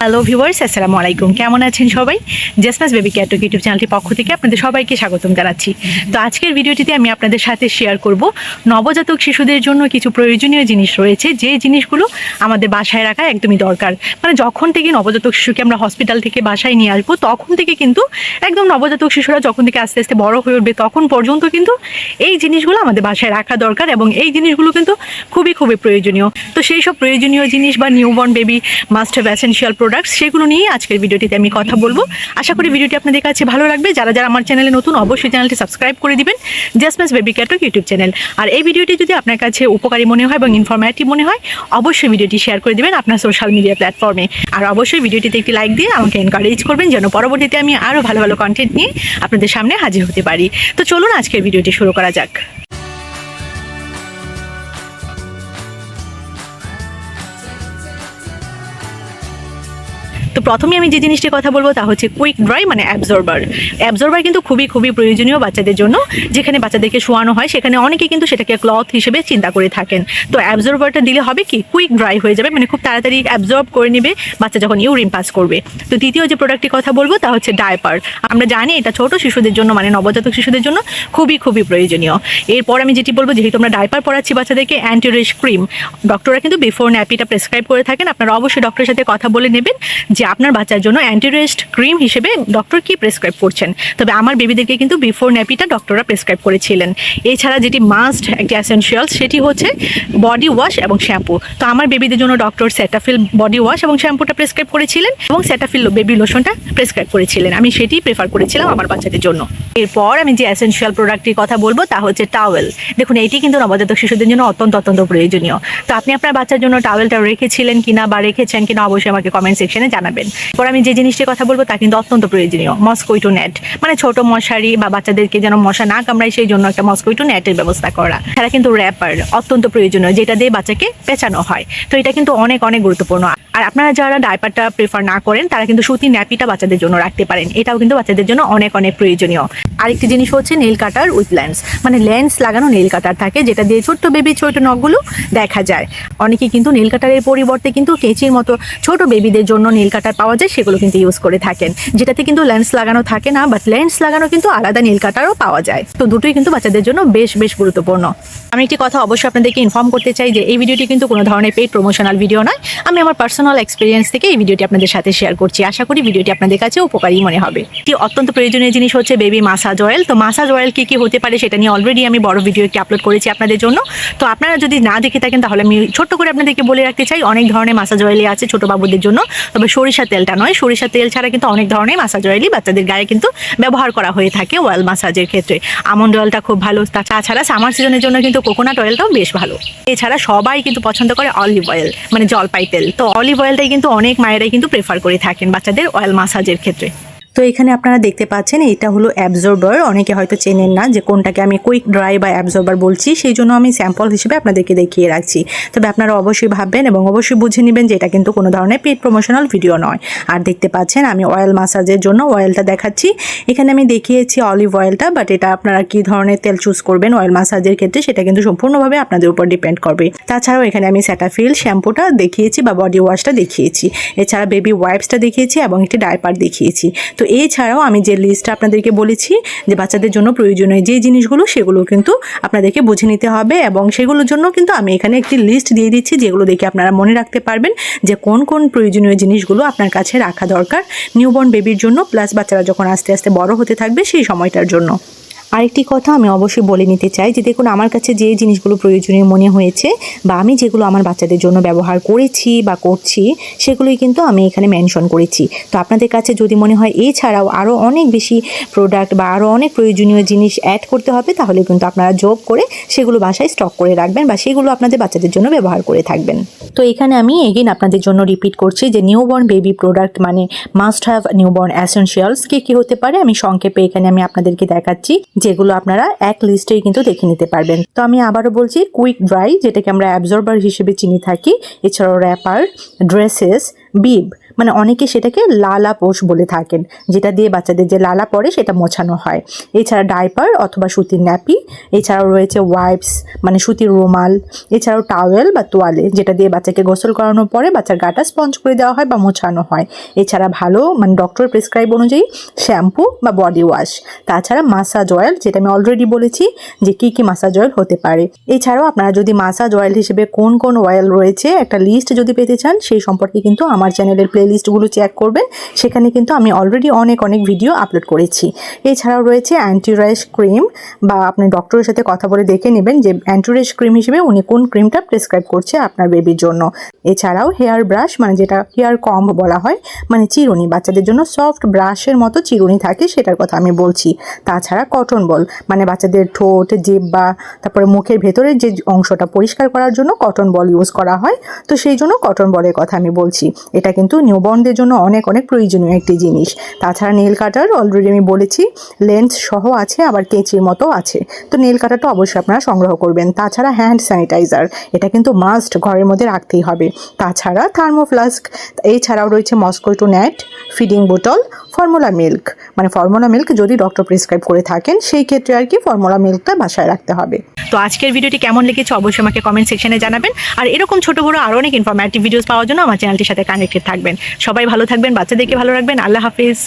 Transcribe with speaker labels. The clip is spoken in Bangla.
Speaker 1: হ্যালো ভিউয়ার্স আসসালামু আলাইকুম। কেমন আছেন সবাই? জেসমাস বেবি ক্যাটক ইউটিউব চ্যানেলটির পক্ষ থেকে আপনাদের সবাইকে স্বাগতম জানাচ্ছি। তো আজকের ভিডিওটিতে আমি আপনাদের সাথে শেয়ার করব নবজাতক শিশুদের জন্য কিছু প্রয়োজনীয় জিনিস রয়েছে, যে জিনিসগুলো আমাদের বাসায় রাখা একদমই দরকার। মানে যখন থেকে নবজাতক শিশুকে আমরা হসপিটাল থেকে বাসায় নিয়ে আসব, তখন থেকে কিন্তু একদম নবজাতক শিশুরা যখন থেকে আস্তে আস্তে বড় হয়ে উঠবে, তখন পর্যন্ত কিন্তু এই জিনিসগুলো আমাদের বাসায় রাখা দরকার এবং এই জিনিসগুলো কিন্তু খুবই খুবই প্রয়োজনীয়। তো সেই সব প্রয়োজনীয় জিনিস বা newborn baby must have essential products সেগুলো নিয়ে আজকের ভিডিওটিতে আমি কথা বলব। আশা করি ভিডিওটি আপনাদের কাছে ভালো লাগবে। যারা যারা আমার চ্যানেলে নতুন, অবশ্যই চ্যানেলটি সাবস্ক্রাইব করে দিবেন। জাসমাস বেবি ক্যাটক ইউটিউব চ্যানেল আর এই ভিডিওটি যদি আপনার কাছে উপকারী মনে হয় এবং ইনফরমেটিভ মনে হয়, অবশ্যই ভিডিওটি শেয়ার করে দিবেন আপনার সোশ্যাল মিডিয়া প্ল্যাটফর্মে আর অবশ্যই ভিডিওটিতে একটি লাইক দিয়ে আমাকে এনকারেজ করবেন, যেন পরবর্তীতে আমি আরও ভালো ভালো কন্টেন্ট নিয়ে আপনাদের সামনে হাজির হতে পারি। তো চলুন আজকের ভিডিওটি শুরু করা যাক। তো প্রথমে আমি যে জিনিসটির কথা বলব তা হচ্ছে কুইক ড্রাই মানে অ্যাবজর্বার অ্যাবজর্বার কিন্তু খুবই খুবই প্রয়োজনীয় বাচ্চাদের জন্য। যেখানে বাচ্চাদেরকে শোয়ানো হয়, সেখানে অনেকে কিন্তু সেটাকে ক্লথ হিসেবে চিন্তা করে থাকেন। তো অ্যাবজর্বারটা দিলে হবে কি কুইক ড্রাই হয়ে যাবে মানে খুব তাড়াতাড়ি অ্যাবজর্ব করে নেবে, বাচ্চা যখন ইউরিন পাস করবে। তো দ্বিতীয় যে প্রোডাক্টটির কথা বলব তা হচ্ছে ডায়পার আমরা জানি এটা ছোট শিশুদের জন্য মানে নবজাতক শিশুদের জন্য খুবই খুবই প্রয়োজনীয়। এরপর আমি যেটি বলব, যেহেতু আমরা ডায়পার পড়াচ্ছি বাচ্চাদেরকে অ্যান্টিরেশ ক্রিম ডক্টররা কিন্তু বিফোর ন্যাপিটা প্রেসক্রাইব করে থাকেন। আপনারা অবশ্যই ডক্টরের সাথে কথা বলে নেবেন যে আপনার বাচ্চার জন্য অ্যান্টিরেস্ট ক্রিম হিসেবে ডক্টর কি প্রেসক্রাইব করছেন? তবে আমার বেবিদেরকে কিন্তু বিফোর ন্যাপিটা ডক্টররা প্রেসক্রাইব করেছিলেন। এছাড়া যেটি মাস্ট একটি অ্যাসেনশিয়াল সেটি হচ্ছে বডি ওয়াশ এবং শ্যাম্পু তো আমার বেবিদের জন্য ডক্টর সেটাফিল বডি ওয়াশ এবং শ্যাম্পুটা প্রেসক্রাইব করেছিলেন এবং সেটাফিল বেবি লোশনটা প্রেসক্রাইব করেছিলেন। আমি সেটি প্রেফার করেছিলাম আমার বাচ্চাদের জন্য। এরপর আমি যে অ্যাসেনশিয়াল প্রোডাক্টটির কথা বলব, তা হচ্ছে টাওয়েল দেখুন, এটি কিন্তু নবজাতক শিশুদের জন্য অত্যন্ত অত্যন্ত প্রয়োজনীয়। তো আপনি আপনার বাচ্চার জন্য টাওয়েলটা রেখেছিলেন কিনা বা রেখেছেন কিনা অবশ্যই আমাকে কমেন্ট সেকশনে জানাবেন। এরপর আমি যে জিনিসটির কথা বলব তা কিন্তু অত্যন্ত প্রয়োজনীয় মস্কুইটো নেট মানে ছোট মশারি বা বাচ্চাদেরকে যেন মশা না কামড়ায়, সেই জন্য একটা মস্কুইটো নেটের ব্যবস্থা করা। তারা কিন্তু র্যাপার অত্যন্ত প্রয়োজনীয়, যেটা দিয়ে বাচ্চাকে পেঁচানো হয়। তো এটা কিন্তু অনেক অনেক গুরুত্বপূর্ণ। আর আপনারা যারা ডাইপারটা প্রেফার না করেন, তারা কিন্তু সুতি ন্যাপিটা বাচ্চাদের জন্য রাখতে পারেন। এটাও কিন্তু বাচ্চাদের জন্য অনেক অনেক প্রয়োজনীয়। আরেকটি জিনিস হচ্ছে নেল কাটার উইথ লেন্স মানে লেন্স লাগানো নেল কাটার থাকে, যেটা দিয়ে ছোট্ট বেবি ছোট নখগুলো দেখা যায়। অনেকে কিন্তু নেল কাটারের পরিবর্তে কিন্তু কেচির মতো ছোট বেবিদের জন্য নেল কাটার পাওয়া যায়, সেগুলো কিন্তু ইউজ করে থাকেন। যেটাতে কিন্তু লেন্স লাগানো থাকে না বাট লেন্স লাগানো কিন্তু আলাদা নেল কাটারও পাওয়া যায়। তো দুটোই কিন্তু বাচ্চাদের জন্য বেশ বেশ গুরুত্বপূর্ণ। আমি একটি কথা অবশ্যই আপনাদেরকে ইনফর্ম করতে চাই যে, এই ভিডিওটি কিন্তু কোনো ধরনের পেড প্রমোশনাল ভিডিও নয়। আমি আমার পার্সোনাল এক্সপিরিয়েন্স থেকে এই ভিডিওটি আপনাদের সাথে শেয়ার করছি। আশা করি ভিডিওটি আপনাদের কাছে উপকারী মনে হবে। একটি অত্যন্ত প্রয়োজনীয় জিনিস হচ্ছে বেবি মাসাজ অয়েল তো মাসাজ অয়েল কী কী হতে পারে সেটা নিয়ে অলরেডি আমি বড় ভিডিও একটি আপলোড করেছি আপনাদের জন্য। তো আপনারা যদি না দেখে থাকেন, তাহলে আমি ছোট্ট করে আপনাদেরকে বলে রাখতে চাই, অনেক ধরনের মাসাজ অয়েলই আছে ছোট বাবুদের জন্য। তবে সরিষা তেলটা নয়। সরিষা তেল ছাড়া কিন্তু অনেক ধরনের মাসাজ অয়েলই বাচ্চাদের গায়ে কিন্তু ব্যবহার করা হয়ে থাকে অয়েল মাসাজের ক্ষেত্রে। আমন্ড অয়েলটা খুব ভালো। তাছাড়া সামার সিজনের জন্য কিন্তু কোকোনাট অয়েলটাও বেশ ভালো। এছাড়া সবাই কিন্তু পছন্দ করে অলিভ অয়েল মানে জলপাই তেল। তো অলিভ অয়েলটাই কিন্তু অনেক মায়েরাই কিন্তু প্রেফার করে থাকেন বাচ্চাদের অয়েল মাসাজের ক্ষেত্রে। তো এখানে আপনারা দেখতে পাচ্ছেন এটা হলো অ্যাবজর্বার অনেকে হয়তো চেনেন না যে কোনটাকে আমি কুইক ড্রাই বা অ্যাবজর্বার বলছি, সেই জন্য আমি স্যাম্পল হিসেবে আপনাদেরকে দেখিয়ে রাখছি। তবে আপনারা অবশ্যই ভাববেন এবং অবশ্যই বুঝে নেবেন যে এটা কিন্তু কোনো ধরনের পেট প্রমোশনাল ভিডিও নয়। আর দেখতে পাচ্ছেন, আমি অয়েল মাসাজের জন্য অয়েলটা দেখাচ্ছি। এখানে আমি দেখিয়েছি অলিভ অয়েলটা বাট এটা আপনারা কি ধরনের তেল চুজ করবেন অয়েল মাসাজের ক্ষেত্রে, সেটা কিন্তু সম্পূর্ণভাবে আপনাদের উপর ডিপেন্ড করবে। তাছাড়াও এখানে আমি স্যাটাফিল শ্যাম্পুটা দেখিয়েছি বা বডি ওয়াশটা দেখিয়েছি। এছাড়া বেবি ওয়াইপসটা দেখিয়েছি এবং একটি ডাইপার দেখিয়েছি। তো এছাড়াও আমি যে লিস্টটা আপনাদেরকে বলেছি যে বাচ্চাদের জন্য প্রয়োজনীয় যে জিনিসগুলো, সেগুলো কিন্তু আপনাদেরকে বুঝে নিতে হবে এবং সেগুলোর জন্য কিন্তু আমি এখানে একটি লিস্ট দিয়ে দিচ্ছি যেগুলো দেখে আপনারা মনে রাখতে পারবেন যে কোন কোন প্রয়োজনীয় জিনিসগুলো আপনার কাছে রাখা দরকার নিউবর্ন বেবির জন্য প্লাস বাচ্চারা যখন আস্তে আস্তে বড় হতে থাকবে সেই সময়টার জন্য। আরেকটি কথা আমি অবশ্যই বলে নিতে চাই যে দেখুন, আমার কাছে যে জিনিসগুলো প্রয়োজনীয় মনে হয়েছে বা আমি যেগুলো আমার বাচ্চাদের জন্য ব্যবহার করেছি বা করছি, সেগুলোই কিন্তু আমি এখানে মেনশন করেছি। তো আপনাদের কাছে যদি মনে হয় এছাড়াও আরও অনেক বেশি প্রোডাক্ট বা আরও অনেক প্রয়োজনীয় জিনিস অ্যাড করতে হবে, তাহলে কিন্তু আপনারা যোগ করে সেগুলো বাসায় স্টক করে রাখবেন বা সেগুলো আপনাদের বাচ্চাদের জন্য ব্যবহার করে থাকবেন। তো এখানে আমি এগেন আপনাদের জন্য রিপিট করছি যে নিউবর্ন বেবি প্রোডাক্ট মানে মাস্ট হ্যাভ নিউবর্ন অ্যাসেনশিয়ালস কী কী হতে পারে, আমি সংক্ষেপে এখানে আমি আপনাদেরকে দেখাচ্ছি। যেগুলো আপনারা এক লিস্টেই কিন্তু দেখে নিতে পারবেন। তো আমি আবারও বলছি কুইক ড্রাই যেটাকে আমরা অ্যাবজর্বার হিসেবে চিনি থাকি, এছাড়াও র্যাপার ড্রেসেস বিব
Speaker 2: মানে অনেকে সেটাকে লালা পোষ বলে থাকেন, যেটা দিয়ে বাচ্চাদের যে লালা পড়ে সেটা মোছানো হয়। এছাড়া ডাইপার অথবা সুতির ন্যাপি, এছাড়াও রয়েছে ওয়াইপস মানে সুতির রুমাল, এছাড়াও টাওয়েল বা তোয়ালে, যেটা দিয়ে বাচ্চাকে গোসল করানোর পরে বাচ্চার গাটা স্পঞ্জ করে দেওয়া হয় বা মোছানো হয়। এছাড়া ভালো মানে ডক্টর প্রেসক্রাইব অনুযায়ী শ্যাম্পু বা বডি ওয়াশ। তাছাড়া মাসাজ অয়েল, যেটা আমি অলরেডি বলেছি যে কী কী মাসাজ অয়েল হতে পারে। এছাড়াও আপনারা যদি মাসাজ অয়েল হিসেবে কোন কোন অয়েল রয়েছে, একটা লিস্ট যদি পেতে চান, সেই সম্পর্কে কিন্তু আমার চ্যানেলের প্লে লিস্টগুলো চেক করবেন। সেখানে কিন্তু আমি অলরেডি অনেক অনেক ভিডিও আপলোড করেছি। এছাড়াও রয়েছে অ্যান্টি ক্রিম বা আপনি ডক্টরের সাথে কথা বলে দেখে নেবেন যে অ্যান্টি র্যাশ ক্রিম হিসেবে উনি কোন ক্রিমটা প্রেসক্রাইব করছে আপনার বেবির জন্য। এছাড়াও হেয়ার ব্রাশ মানে যেটা হেয়ার কম্ব বলা হয় মানে চিরুনি। বাচ্চাদের জন্য সফট ব্রাশের মতো চিরুনি থাকে, সেটার কথা আমি বলছি। তাছাড়া কটন বল মানে বাচ্চাদের ঠোঁট বা তারপরে মুখের ভেতরের যে অংশটা পরিষ্কার করার জন্য কটন বল ইউজ করা হয়। তো সেই জন্য কটন বলের কথা আমি বলছি। এটা কিন্তু নিউবর্নদের জন্য অনেক অনেক প্রয়োজনীয় একটি জিনিস। তাছাড়া নেল কাটার অলরেডি আমি বলেছি লেন্স সহ আছে, আবার কেঁচির মতো আছে। তো নেল কাটারটা অবশ্যই আপনারা সংগ্রহ করবেন। তাছাড়া হ্যান্ড স্যানিটাইজার এটা কিন্তু মাস্ট ঘরের মধ্যে রাখতেই হবে। তাছাড়া থার্মোফ্লাস্ক এছাড়াও রয়েছে mosquito net feeding bottle formula milk মানে ফর্মুলা মিল্ক যদি ডক্টর প্রেসক্রাইব করে থাকেন, সেই ক্ষেত্রে আর কি ফর্মুলা মিল্কটা বাসায় রাখতে হবে।
Speaker 1: তো আজকের ভিডিওটি কেমন লেগেছে অবশ্যই আমাকে কমেন্ট সেকশনে জানাবেন। আর এরকম ছোট বড় আরও অনেক ইনফরমেটিভ ভিডিওস পাওয়ার জন্য আমার চ্যানেলটির সাথে কানেক্টেড থাকবেন। সবাই ভালো থাকবেন বাচ্চাদেরকে ভালো রাখবেন। আল্লাহ হাফিজ।